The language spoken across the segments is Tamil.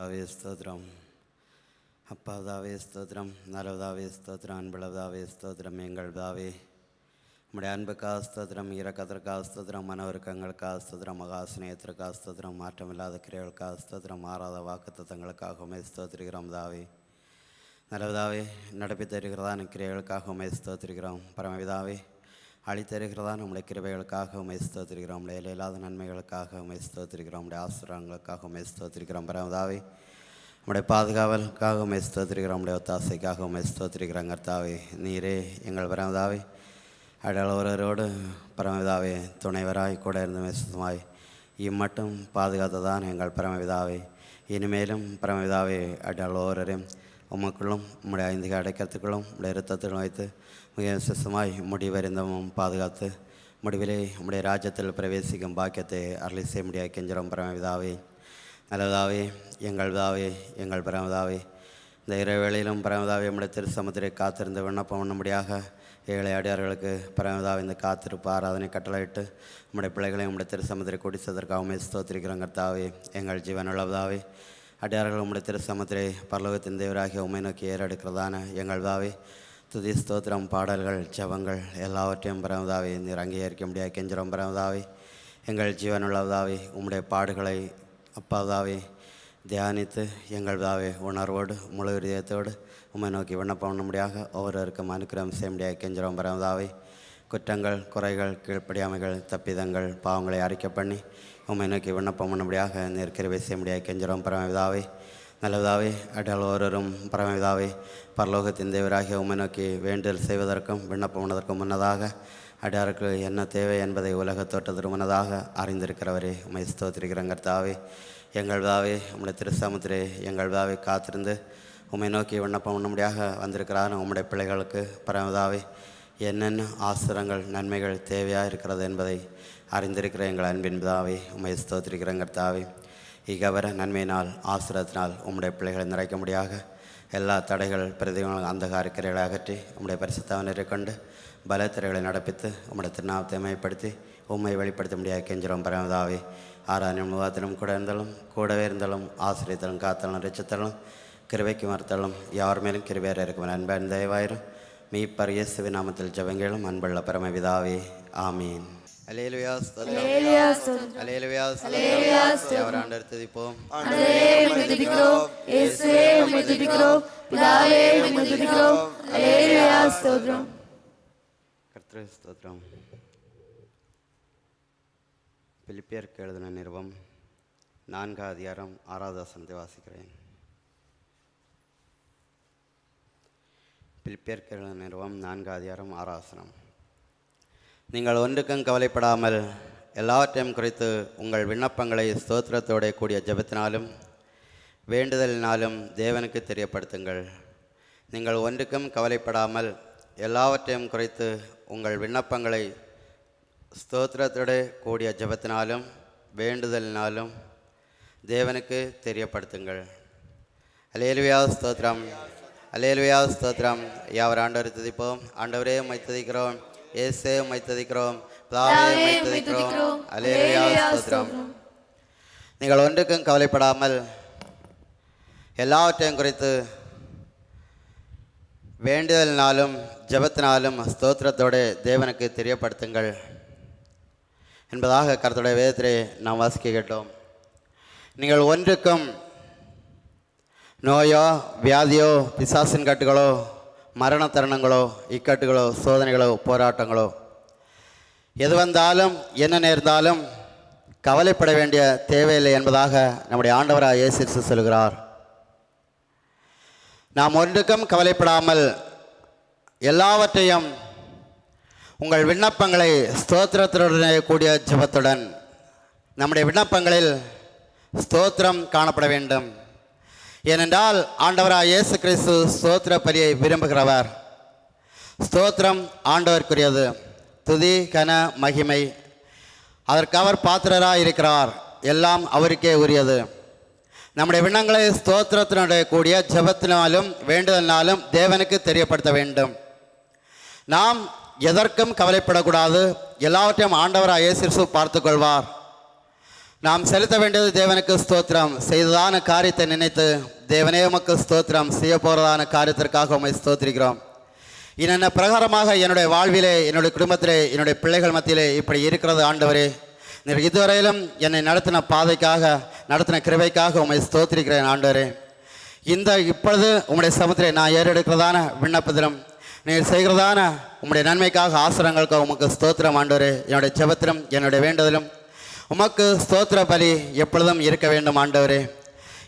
அவே ஸ்தோத்திரம் அப்பாவதாவே ஸ்தோத்திரம் நலவதாவே ஸ்தோத்திரம் அன்பளவதாவே ஸ்தோத்திரம் எங்கள்தாவே நம்முடைய உம்முடைய அன்புக்கா ஸ்தோத்திரம் இறக்கத்திற்கா ஸ்தோத்திரம் மனவருக்கங்களுக்கா ஸ்தோத்திரம் மகா சிநேகத்திற்கா ஸ்தோத்திரம் மாற்றமில்லாத கிரியர்களுக்கா ஸ்தோத்திரம் மாறாத வாக்குத்தத்தங்களுக்காக உமை ஸ்தோத்திரிக்கிறோம் தாவே நல்லதாவே நடப்பித்திருக்கிறதான கிரியர்களுக்காகவுமே கிரியைகளுக்காக ஸ்தோத்திரிக்கிறோம் பரமவிதாவே அளித்திருக்கிறதா நம்முடைய கிருபைகளுக்காக உமை ஸ்தோத்திரிக்கிறோம். உடைய இல்லாத நன்மைகளுக்காக உமை ஸ்தோத்திரிக்கிறோம். உடைய ஆசிரங்களுக்காக உமை ஸ்தோத்திரிக்கிறோம். பரமதாவே உம்முடைய பாதுகாவலுக்காக உமை ஸ்தோத்திரிக்கிறோம். உடைய ஒத்தாசைக்காக உமை ஸ்தோத்திரிக்கிறோம் கர்த்தாவே. நீரே எங்கள் பரமதாவே. அடலவரோடு பரமவிதாவே துணைவராய் கூட இருந்து விசுவாய் இம்மட்டும் பாதுகாத்ததான் எங்கள் பரமவிதாவை இனிமேலும் பரமவிதாவை அடலோரையும் உமக்குள்ளும் നമ്മുടെ ഐന്തിക அடைக்கத்துக்களும் നമ്മുടെ இரத்தத்திலும் வைத்து மிக விசேஷமாய் முடிவறிந்தமும் பாதுகாத்து முடிவிலே உம்முடைய ராஜ்யத்தில் பிரவேசிக்கும் பாக்கியத்தை அருளி செய்ய முடியாது கெஞ்சிரோம் பரமவிதாவே நல்லதாவே எங்கள் தாவே எங்கள் பரமதாவே இந்த இறைவேளையிலும் பரமதாவே நம்முடைய திருசமுத்திரை காத்திருந்த விண்ணப்பம் பண்ணும்படியாக ஏழை அடியார்களுக்கு பரமதாவே இந்த காத்திருப்பு ஆராதனை கட்டளையிட்டு நம்முடைய பிள்ளைகளை நம்முடைய திருசமுத்திரை குடித்ததற்காகவுமே ஸ்தோத்திரிக்கிறோம் கர்த்தாவே. எங்கள் ஜீவனுள்ளதாவே அடியார்கள் உம்முடைய திருசமுத்திரை பரலோகத்தின் தேவராகிய உண்மை நோக்கி ஏறெடுக்கிறதான எங்கள் தாவே துதி ஸ்தோத்திரம் பாடல்கள் ஜெபங்கள் எல்லாவற்றையும் பரமதாவே நீர் அங்கீகரிக்க முடியாது கெஞ்சிரம் பரமதாவே எங்கள் ஜீவனுள்ளதாவே உம்முடைய பாடுகளை அப்பாதாவே தியானித்து எங்கள் தாவே உணர்வோடு முழு இதயத்தோடு உம்மை நோக்கி விண்ணப்பம் பண்ண பண்ணும்படியாக ஒவ்வொருவருக்கும் அனுக்கிரம் செய்ய முடியாது கெஞ்சிரம் பரமதாவே குற்றங்கள் குறைகள் கீழ்ப்படியாமைகள் தப்பிதங்கள் பாவங்களை அறிக்கை பண்ணி உண்மை நோக்கி விண்ணப்பம் பண்ணபடியாக நீர் செய்ய முடியாது கெஞ்சிரம் பரமவிதாவே நல்லதாவே அடல் ஒருவரும் பரமவிதாவே பரலோகத்தின் தேவராகிய உண்மை நோக்கி வேண்டுதல் செய்வதற்கும் விண்ணப்பம் பண்ணதற்கும் முன்னதாக அடியாருக்கு என்ன தேவை என்பதை உலக தோட்டத்திற்கு முன்னதாக அறிந்திருக்கிறவரே உம்மை ஸ்தோத்திருக்கிறங்கர்த்தாவே எங்கள் தாவே உம்முடைய திருசமுத்திரே எங்கள் தாவே காத்திருந்து உண்மை நோக்கி விண்ணப்பம் பண்ணும்படியாக வந்திருக்கிறார் உம்முடைய பிள்ளைகளுக்கு. பரமதாவே என்னென்ன ஆசிரங்கள் நன்மைகள் தேவையாக இருக்கிறது என்பதை அறிந்திருக்கிற எங்கள் அன்பின் பிதாவே உமை ஸ்தோத்திரிக்கிறோம் கர்த்தாவே. இகவர நன்மையினால் ஆசிரத்தினால் உம்முடைய பிள்ளைகளை நிறைக்க முடியாக. எல்லா தடைகள் பிரதிகளும் அந்த காரிக்கரைகளை அகற்றி உம்முடைய பரிசுத்தவனரை கொண்டு பலத்திரைகளை நடப்பித்து உம்முடைய திருநாமத்தை மேம்படுத்தி உண்மை வெளிப்படுத்த முடியாது கெஞ்சிரோம் பரமதாவே ஆறாயிரம் முகாத்திலும் கூட இருந்தாலும் கூடவே இருந்தாலும் ஆசிரியத்தலும் காத்தலும் ரிச்சத்தலும் கிருவைக்கு மறுத்தலும் யார் மேலும் கிருபையாக இருக்கும் அன்பன் தயவாயிரும் மீப்பர் இயேசுவின் நாமத்தில் ஜெபங்களும் அன்புள்ள பரமபிதாவே ஆமீன். பிலிப்பியருக்கு எழுதின நிறுவம் நான்காவது அதிகாரம் ஆறாவது வசனத்தை வாசிக்கிறேன். பிலிப்பியருக்கு நிறுவம் நான்கு அதிகாரம் ஆறாவது நீங்கள் ஒன்றுக்கும் கவலைப்படாமல் எல்லாவற்றையும் குறித்து உங்கள் விண்ணப்பங்களை ஸ்தோத்திரத்தோட கூடிய ஜெபத்தினாலும் வேண்டுதலினாலும் தேவனுக்கு தெரியப்படுத்துங்கள். நீங்கள் ஒன்றுக்கும் கவலைப்படாமல் எல்லாவற்றையும் குறித்து உங்கள் விண்ணப்பங்களை ஸ்தோத்திரத்தோட கூடிய ஜெபத்தினாலும் வேண்டுதலினாலும் தேவனுக்கு தெரியப்படுத்துங்கள். அலேலுவியா ஸ்தோத்திரம். அலேலுவியா ஸ்தோத்திரம். யாவர் ஆண்டவர் துதிப்போம். ஆண்டவரே உம்மை துதிக்கிறோம். இயேசே உம்மை துதிக்கிறோம். பிதாவே உம்மை துதிக்கிறோம். அலேலுவியா ஸ்தோத்திரம். நீங்கள் ஒன்றுக்கும் கவலைப்படாமல் எல்லாவற்றையும் குறித்து வேண்டுதலினாலும் ஜெபத்தினாலும் ஸ்தோத்திரத்தோடு தேவனுக்கு தெரியப்படுத்துங்கள். என்பதாக கருத்துடைய வேதத்திலே நாம் வாசிக்க கேட்டோம். நீங்கள் ஒன்றுக்கும் நோயோ வியாதியோ பிசாசின் கட்டுகளோ மரண தருணங்களோ இக்கட்டுகளோ சோதனைகளோ போராட்டங்களோ. எது வந்தாலும் என்ன நேர்ந்தாலும் கவலைப்பட வேண்டிய தேவையில்லை என்பதாக நம்முடைய ஆண்டவராக இயேசு சொல்கிறார். நாம் ஒன்றுக்கும் கவலைப்படாமல் எல்லாவற்றையும் உங்கள் விண்ணப்பங்களை ஸ்தோத்திரத்துடனே கூடிய ஜபத்துடன் நம்முடைய விண்ணப்பங்களில் ஸ்தோத்திரம் காணப்பட வேண்டும். ஏனென்றால் ஆண்டவராக இயேசு கிறிஸ்து ஸ்தோத்திர பலியை விரும்புகிறவர். ஸ்தோத்திரம் ஆண்டவருக்குரியது. துதி கன மகிமை. அதற்கு அவர் பாத்திரராக இருக்கிறார். எல்லாம் அவருக்கே உரியது. நம்முடைய விண்ணங்களை ஸ்தோத்திரத்தினுடைய கூடிய ஜபத்தினாலும் வேண்டுதலினாலும் தேவனுக்கு தெரியப்படுத்த வேண்டும். நாம் எதற்கும் கவலைப்படக்கூடாது. எல்லாவற்றையும் ஆண்டவராக இயேசு பார்த்துக்கொள்வார் நாம் செலுத்த வேண்டியது தேவனுக்கு ஸ்தோத்திரம். செய்ததான காரியத்தை நினைத்து தேவனே உமக்கு ஸ்தோத்திரம். செய்ய போகிறதான காரியத்திற்காக உண்மை ஸ்தோத்திரிக்கிறோம். இன்னென்ன பிரகாரமாக என்னுடைய வாழ்விலே என்னுடைய குடும்பத்திலே என்னுடைய பிள்ளைகள் மத்தியிலே இப்படி இருக்கிறது ஆண்டவரே. நீர் இதுவரையிலும் என்னை நடத்தின பாதைக்காக நடத்தின கிருவைக்காக உண்மை ஸ்தோத்திரிக்கிறேன் ஆண்டவரே. இந்த இப்பொழுது உங்களுடைய சமத்திலே நான் ஏறெடுக்கிறதான விண்ணப்பத்திலும் நீங்கள் செய்கிறதான உங்களுடைய நன்மைக்காக ஆசிரங்களுக்காக உமக்கு ஸ்தோத்திரம் ஆண்டவரே. என்னுடைய ஜபத்திலும் என்னுடைய வேண்டுதலும் உமக்கு ஸ்தோத்திர பலி எப்பொழுதும் இருக்க வேண்டும் ஆண்டவரே.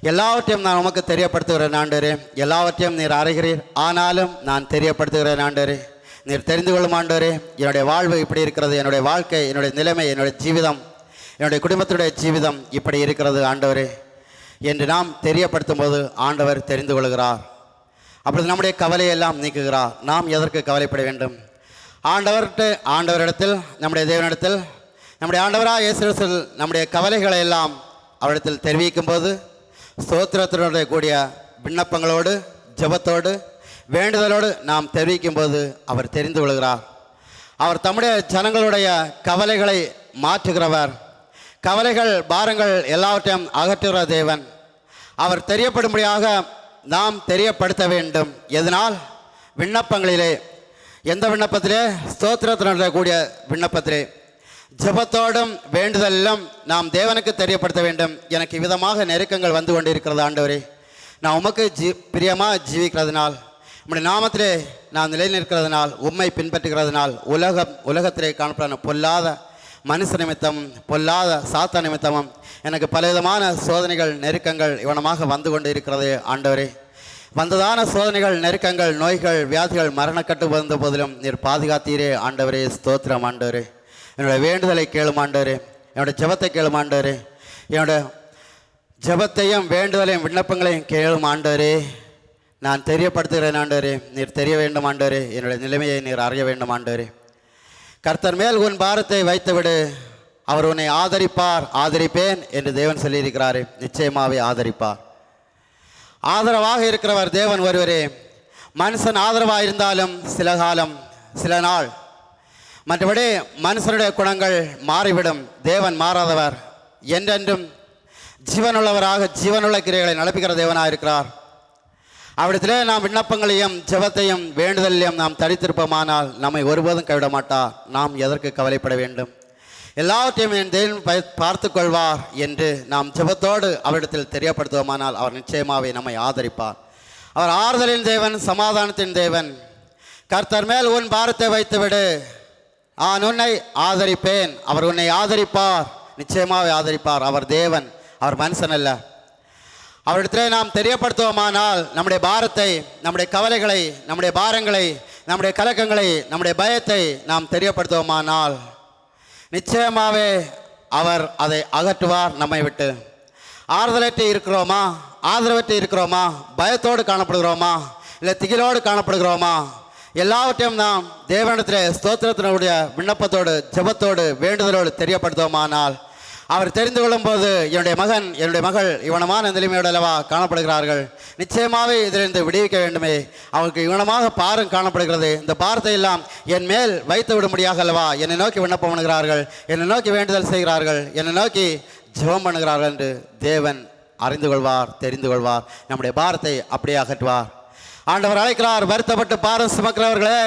எல்லாவற்றையும் நான் உமக்கு தெரியப்படுத்துகிறேன் ஆண்டவரே. எல்லாவற்றையும் நீர் அறிகிறீர் ஆனாலும் நான் தெரியப்படுத்துகிறேன் ஆண்டவரே. நீர் தெரிந்து கொள்ளும் ஆண்டவரே. என்னுடைய வாழ்வு இப்படி இருக்கிறது. என்னுடைய வாழ்க்கை என்னுடைய நிலைமை என்னுடைய ஜீவிதம் என்னுடைய குடும்பத்துடைய ஜீவிதம் இப்படி இருக்கிறது ஆண்டவரே. என்று நாம் தெரியப்படுத்தும் போது ஆண்டவர் தெரிந்து கொள்கிறார். அப்பொழுது நம்முடைய கவலையெல்லாம் நீக்குகிறார். நாம் எதற்கு கவலைப்பட வேண்டும்? ஆண்டவர்கிட்ட ஆண்டவரிடத்தில் நம்முடைய தேவனிடத்தில் நம்முடைய ஆண்டவராக இயேசுசல் நம்முடைய கவலைகளை எல்லாம் அவரிடத்தில் தெரிவிக்கும் போது ஸ்தோத்திரத்தினுடைய கூடிய விண்ணப்பங்களோடு ஜெபத்தோடு வேண்டுதலோடு நாம் தெரிவிக்கும் போது அவர் தெரிந்து கொள்கிறார். அவர் தம்முடைய ஜனங்களுடைய கவலைகளை மாற்றுகிறவர். கவலைகள் பாரங்கள் எல்லாவற்றையும் அகற்றுகிற தேவன். அவர் தெரியப்படும்படியாக நாம் தெரியப்படுத்த வேண்டும். எதனால்? விண்ணப்பங்களிலே. எந்த விண்ணப்பத்திலே? ஸ்தோத்திரத்தினுடைய கூடிய விண்ணப்பத்திலே. ஜெபத்தோடும் வேண்டுதலும் நாம் தேவனுக்கு தெரியப்படுத்த வேண்டும். எனக்கு விதமாக நெருக்கங்கள் வந்து கொண்டிருக்கிறது ஆண்டவரே. நான் உமக்கு ஜீ பிரியமாக ஜீவிக்கிறதுனால் உம்முடைய நாமத்திலே நான் நிலை நிற்கிறதுனால் உம்மை பின்பற்றுகிறதுனால் உலகம் உலகத்திலே காணப்படும் பொல்லாத மனுஷ நிமித்தம் பொல்லாத சாத்த நிமித்தமும் எனக்கு பலவிதமான சோதனைகள் நெருக்கங்கள் இவனமாக வந்து கொண்டு இருக்கிறது ஆண்டவரே. வந்ததான சோதனைகள் நெருக்கங்கள் நோய்கள் வியாதிகள் மரணக்கட்டு வந்த போதிலும் நீர் பாதுகாத்தீரே ஆண்டவரே. ஸ்தோத்திரம் ஆண்டவரே. என்னுடைய வேண்டுதலை கேளும் என்னோட ஜபத்தை ஜெபத்தை என்னோட ஜபத்தையும் ஜெபத்தையும் வேண்டுதலையும் விண்ணப்பங்களையும் கேளும் ஆண்டவரே. நான் தெரியப்படுத்துகிறேன் ஆண்டவரே நீர் தெரிய வேண்டும் ஆண்டவரே என்னுடைய நிலைமையை நீர் அறிய வேண்டும் ஆண்டவரே. கர்த்தர் மேல் உன் பாரத்தை வைத்துவிடு அவர் உன்னை ஆதரிப்பார் ஆதரிப்பேன் என்று தேவன் சொல்லியிருக்கிறார் நிச்சயமாகவே ஆதரிப்பார். ஆதரவாக இருக்கிறவர் தேவன் ஒருவரே. மனுஷன் ஆதரவாக இருந்தாலும் சில காலம் சில நாள் மற்றபடி மனுஷனுடைய குணங்கள் மாறிவிடும். தேவன் மாறாதவர். என்றென்றும் ஜீவனுள்ளவராக ஜீவனுள்ள கிரைகளை நடப்புகிற தேவனாக இருக்கிறார் அவ்விடத்திலே நாம் விண்ணப்பங்களையும் ஜபத்தையும் வேண்டுதலையும் நாம் தடித்திருப்போமானால் நம்மை ஒருபோதும் கைவிட மாட்டார் நாம் எதற்கு கவலைப்பட வேண்டும்? எல்லாவற்றையும் என் தேவன் பார்த்து கொள்வார் என்று நாம் ஜபத்தோடு அவரிடத்தில் தெரியப்படுத்துவோமானால் அவர் நிச்சயமாகவே நம்மை ஆதரிப்பார். அவர் ஆறுதலின் தேவன் சமாதானத்தின் தேவன். கர்த்தர் மேல் உன் பாரத்தை வைத்துவிடு. நான் உன்னை ஆதரிப்பேன். அவர் உன்னை ஆதரிப்பார். நிச்சயமாகவே ஆதரிப்பார். அவர் தேவன். அவர் மனுஷன் அல்ல. அவரிடத்திலே நாம் தெரியப்படுத்துவோமானால் நம்முடைய பாரத்தை நம்முடைய கவலைகளை நம்முடைய பாரங்களை நம்முடைய கலக்கங்களை நம்முடைய பயத்தை நாம் தெரியப்படுத்துவோமானால் நிச்சயமாகவே அவர் அதை அகற்றுவார் நம்மை விட்டு. ஆறுதலற்று இருக்கிறோமா? ஆதரவற்று இருக்கிறோமா? பயத்தோடு காணப்படுகிறோமா? இல்லை திகிலோடு காணப்படுகிறோமா? எல்லாவற்றையும் நாம் தேவனிடத்தில் ஸ்தோத்திரத்தினுடைய விண்ணப்பத்தோடு ஜெபத்தோடு வேண்டுதலோடு தெரியப்படுத்துவோமானால் அவர் தெரிந்து கொள்ளும்போது என்னுடைய மகன் என்னுடைய மகள் இவனமான நிலைமையோடு அல்லவா காணப்படுகிறார்கள். நிச்சயமாகவே இதிலிருந்து விடுவிக்க வேண்டுமே. அவருக்கு இவனமாக பாரம் காணப்படுகிறது. இந்த பாரத்தை எல்லாம் என் மேல் வைத்து விடும்படியாக அல்லவா என்னை நோக்கி விண்ணப்பம் பண்ணுகிறார்கள். என்னை நோக்கி வேண்டுதல் செய்கிறார்கள். என்னை நோக்கி ஜெபம் பண்ணுகிறார்கள் என்று தேவன் அறிந்து கொள்வார் தெரிந்து கொள்வார். நம்முடைய பாரத்தை அப்படியே அகற்றுவார். ஆண்டவர் அழைக்கிறார் வருத்தப்பட்டு பாரம் சுமக்கிறவர்களே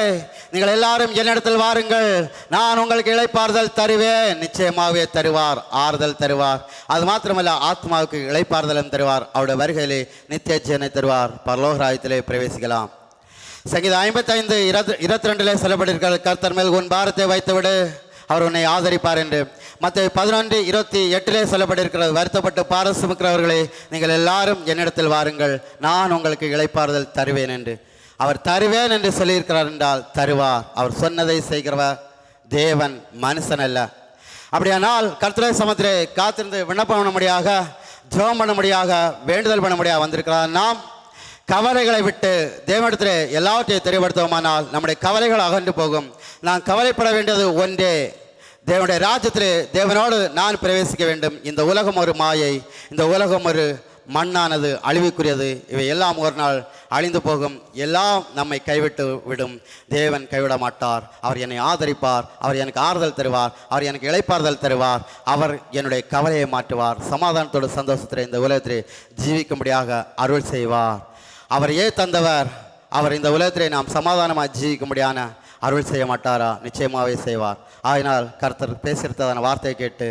நீங்கள் எல்லாரும் என்னிடத்தில் வாருங்கள். நான் உங்களுக்கு இழைப்பாறுதல் தருவேன். நிச்சயமாகவே தருவார் ஆறுதல் தருவார். அது மாத்திரமல்ல ஆத்மாவுக்கு இழைப்பாறுதலும் தருவார். அவருடைய வருகையிலே நித்திய ஜீவனை தருவார் பரலோகராயத்திலே பிரவேசிக்கலாம். சங்கீதம் ஐம்பத்தைந்து இருபத்தி இருபத்தி ரெண்டிலே சொல்லப்பட்டிருக்கிறது கர்த்தர் மேல் உன் பாரத்தை வைத்துவிடு அவர் உன்னை ஆதரிப்பார் என்று. மற்ற பதினொன்று இருபத்தி எட்டிலே சொல்லப்பட்டிருக்கிறது வருத்தப்பட்டு பாரசுமிக்கிறவர்களே நீங்கள் எல்லாரும் என்னிடத்தில் வாருங்கள். நான் உங்களுக்கு இழைப்பாறுதல் தருவேன் என்று. அவர் தருவேன் என்று சொல்லியிருக்கிறார் என்றால் தருவார். அவர் சொன்னதை செய்கிறவர் தேவன் மனுஷன் அல்ல. அப்படியானால் கர்த்தரை சமத்திலே காத்திருந்து விண்ணப்பம் பண்ணும்படியாக ஜெபம் பண்ணும்படியாக வேண்டுதல் பண்ணும்படியாக வந்திருக்கிறார். நாம் கவலைகளை விட்டு தேவனிடத்திலே எல்லாவற்றையும் தெரியப்படுத்துவோமானால் நம்முடைய கவலைகள் அகன்று போகும். நான் கவலைப்பட வேண்டியது ஒன்றே தேவனுடைய ராஜ்யத்திலே தேவனோடு நான் பிரவேசிக்க வேண்டும். இந்த உலகம் ஒரு மாயை இந்த உலகம் ஒரு மண்ணானது அழிவுக்குரியது. இவை எல்லாம் ஒரு நாள் அழிந்து போகும். எல்லாம் நம்மை கைவிட்டு விடும். தேவன் கைவிட மாட்டார். அவர் என்னை ஆதரிப்பார். அவர் எனக்கு ஆறுதல் தருவார். அவர் எனக்கு இழைப்பாறுதல் தருவார். அவர் என்னுடைய கவலையை மாற்றுவார். சமாதானத்தோடு சந்தோஷத்தில் இந்த உலகத்திலே ஜீவிக்கும்படியாக அருள் செய்வார். அவரையே தந்தவர்? அவர் இந்த உலகத்திலே நாம் சமாதானமாக ஜீவிக்கும்படியான அருள் செய்ய மாட்டாரா? நிச்சயமாகவே செய்வார். ஆயினால் கர்த்தர் பேசியிருத்ததான வார்த்தையை கேட்டு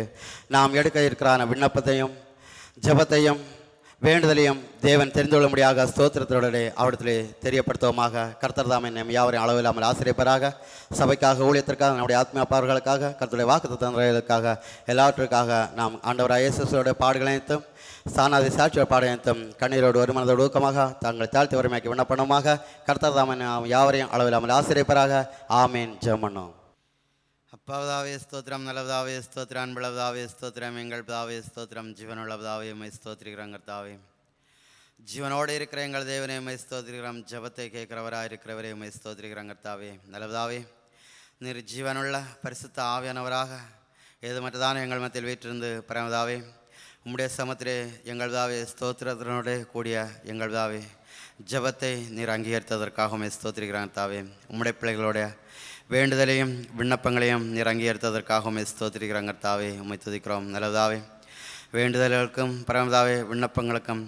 நாம் எடுக்க இருக்கிறான விண்ணப்பத்தையும் ஜெபத்தையும் வேண்டுதலையும் தேவன் தெரிந்து கொள்ள முடியாத ஸ்தோத்திரத்தோடனே அவரிடத்திலே தெரியப்படுத்துவோமாக. கர்த்தர் தாமே நம் யாவரையும் அளவில்லாமல் ஆசிரியப்பராக சபைக்காக ஊழியத்திற்காக நம்முடைய ஆத்மியப்பாளர்களுக்காக கர்த்தருடைய வாக்கு தந்திரங்களுக்காக எல்லாவற்றிற்காக நாம் ஆண்டவராக இயேசுவோட பாடுகளைத்தும் சாணாதி சாட்சியோட பாடத்தையும் கண்ணீரோடு வருமானதோடு ஊக்கமாக தாங்கள் தாழ்த்தி வறுமையாக்கி விண்ணப்பணமாக கர்த்தர் நாம் யாவரையும் அளவில்லாமல் ஆசிரியப்பராக. ஆமேன். ஜெமனோ அப்பாவதாவே ஸ்தோத்திரம் நல்லவதாவே ஸ்தோத்திரம் அன்பளவதாவே ஸ்தோத்திரம் எங்கள் பிதாவே ஸ்தோத்திரம் ஜீவனுள்ளவதாவே மை ஸ்தோத்திரிக்கிறோம் கர்த்தாவே. ஜீவனோடு இருக்கிற எங்கள் தேவனே மை ஸ்தோத்திரிக்கிறோம் ஜபத்தை கேட்கிறவராக இருக்கிறவரே மை ஸ்தோத்திரிக்கிறோம் கர்த்தாவே. நல்லவதாவே நீர் ஜீவனுள்ள பரிசுத்த ஆவியானவராக ஏது மற்றதான எங்கள் மத்தியில் வீற்றிருந்து பரமதாவே. உம்முடைய சமத்திலே எங்கள் தாவே ஸ்தோத்திரத்தினோடு கூடிய எங்கள் தாவே ஜபத்தை நீர் அங்கீகரித்ததற்காகவுமே ஸ்தோத்திரிக்கிறாங்க தாவே. உம்முடைய பிள்ளைகளுடைய வேண்டுதலையும் விண்ணப்பங்களையும் நீர் அங்கீகரித்ததற்காகவுமே ஸ்தோத்திரிக்கிறாங்க தாவே. உண்மை துதிக்கிறோம். நல்லதாவே வேண்டுதல்களுக்கும் பரமதாவே விண்ணப்பங்களுக்கும்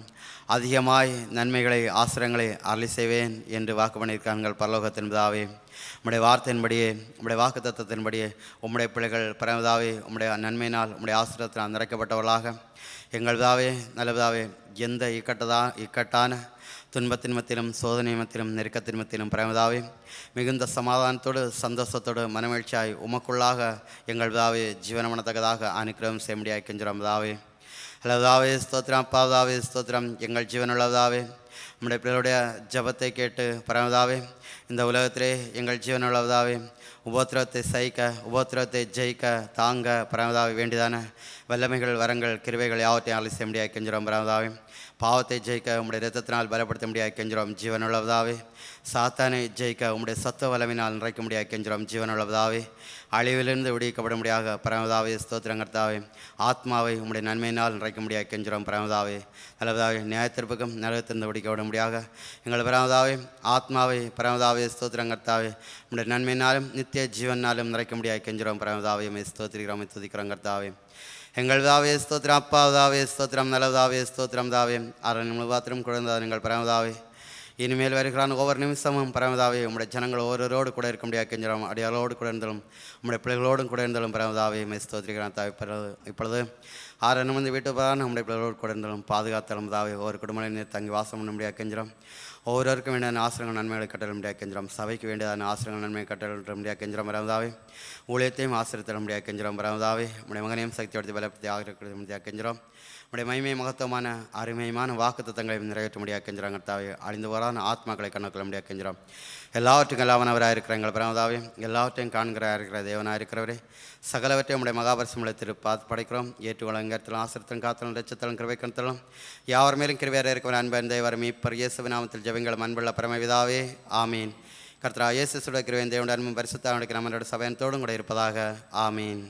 அதிகமாய் நன்மைகளை ஆசிரங்களை அருளி செய்வேன் என்று வாக்கு பண்ணியிருக்காங்க பரலோகத்தின் பிதாவே. உம்முடைய வார்த்தையின்படியே உம்முடைய வாக்கு தத்துவத்தின்படியே உம்முடைய பிள்ளைகள் பரமதாவே உம்முடைய நன்மையினால் உம்முடைய ஆசிரியத்தினால் நிறைக்கப்பட்டவர்களாக எங்கள் தாவே நல்லதாவே எந்த இக்கட்டதா இக்கட்டான துன்பத்தின் மத்திலும் சோதனை மத்திலும் நெருக்கத்தின் மத்திலும் பிரமதாவே மிகுந்த சமாதானத்தோடு சந்தோஷத்தோடு மனமகிழ்ச்சியாய் உமக்குள்ளாக எங்கள் விதாவே ஜீவனமனத்தக்கதாக அனுக்கிரகம் செய்ய முடியாது கெஞ்சுறோம் தாவே ஹலோதாவே ஸ்தோத்திரம் அப்பாவதாவே ஸ்தோத்திரம் எங்கள் ஜீவனுள்ளதாவே நம்முடைய பிள்ளைகளுடைய ஜபத்தை கேட்டு பரமதாவே இந்த உலகத்திலே எங்கள் ஜீவனுள்ளதாவே உபோத்திரத்தை சகிக்க உபோத்திரத்தை ஜெயிக்க தாங்க பரமதாவை வேண்டியதான வல்லமைகள் வரங்கள் கிருவைகள் யாவற்றையும் அலசிய முடியாது கெஞ்சுறோம் பரமதாவே பாவத்தை ஜெயிக்க உம்முடைய ரத்தத்தினால் பலப்படுத்த முடியாது கெஞ்சுறோம் ஜீவனுள்ளதாவே சாத்தானை ஜெயிக்க உம்முடைய சத்துவ வல்லமினால் நிறைக்க முடியாது கெஞ்சுறோம் ஜீவனுள்ளதாவே அழிவிலிருந்து விடுவிக்கப்பட முடியாக பரமதாவே ஸ்தோத்திரங்கர்த்தாவே ஆத்மாவை உங்களுடைய நன்மையினால் நிறைக்க முடியாது கெஞ்சுறோம் பரமதாவே நல்லதாவே நியாயத்திற்புக்கும் நரகத்திலிருந்து விடுவிக்கப்பட முடியாக எங்கள் பரமதாவே ஆத்மாவை பரமதாவே ஸ்தோத்திரங்கர்த்தாவே உங்களுடைய நன்மையினாலும் நித்திய ஜீவனாலும் நிறைக்க முடியாது கெஞ்சுறோம் பரமதாவே ஸ்தோத்திரிக்கிறோம் துதிக்கிறோம் கர்த்தாவே. எங்கள் தாவே ஸ்தோத்திரம் அப்பாவதாவே ஸ்தோத்திரம் நல்லதாவே ஸ்தோத்திரம் தாவே அரண் முழுவாத்திரம் குழந்தை எங்கள் பரமதாவே இனிமேல் வருகிறான் ஒவ்வொரு நிமிஷமும். பரமதாவே உம்முடைய ஜனங்கள் ஒவ்வொருவரோடு கூட இருக்க முடியாது கெஞ்சிடும் அடியாளோடு கூட இருந்தாலும் உம்முடைய பிள்ளைகளோடும் கூட இருந்தாலும் பரமதாவே மெய் தாவி தாவே. இப்பொழுது ஆறு நிமிந்து வீட்டு போதான் நம்முடைய பிள்ளைகளோடு கூட இருந்தாலும் பாதுகாத்தாலும் தாவே. ஒவ்வொரு குடும்பம் தங்கி வாசம் பண்ண முடியாது கெஞ்சிடும் ஒவ்வொருவருக்கும் வேண்டியதான ஆசிரங்கள் நன்மைகளை கட்டள முடியாது கெஞ்சிரம் சபைக்கு வேண்டியதான ஆசிரியங்கள் நன்மை கட்டள முடியாது கெஞ்சிரம் பரமதாவே. ஊழியத்தையும் ஆசிரியத்தர முடியாது கெஞ்சிரம் பரமதாவே. உடைய மகனையும் சக்தியோடு பலப்படுத்தி ஆகிற முடியாது கெஞ்சிடும் உடைய மகிமை மகத்துவமான அருமையமான வாக்கு நிறைவேற்ற முடியாது கெஞ்சுறாங்க தாவே அழிந்து வரான ஆத்மாக்களை கண்ணுக்கொள்ள முடியாது கெஞ்சிரம் எல்லாவற்றுக்கும் எல்லாவனவராக இருக்கிற எங்கள் எல்லாவற்றையும் காண்கிறா இருக்கிற தேவனாக இருக்கிறவரே சகலவற்றையும் உடைய மகாபரிசமலை திரு பார்த்து படைக்கிறோம். ஏற்று வழங்கத்திலும் ஆசிரியத்திலும் காத்தலும் கிருவை கணத்திலும் யாவர் மேலும் கிருவையாக இருக்கிற அன்பன் தேவர் மீப்பர் இயேசு நாமத்தில் ஜெபங்கள் அன்புள்ள பரமவிதாவே ஆமீன். கர்த்தரா இயேசு சுடக்கிறேன் தேவனுடைய அன்பும் பரிசுத்தாவுடைய நம்மளோட சபையத்தோடும் கூட இருப்பதாக ஆமீன்.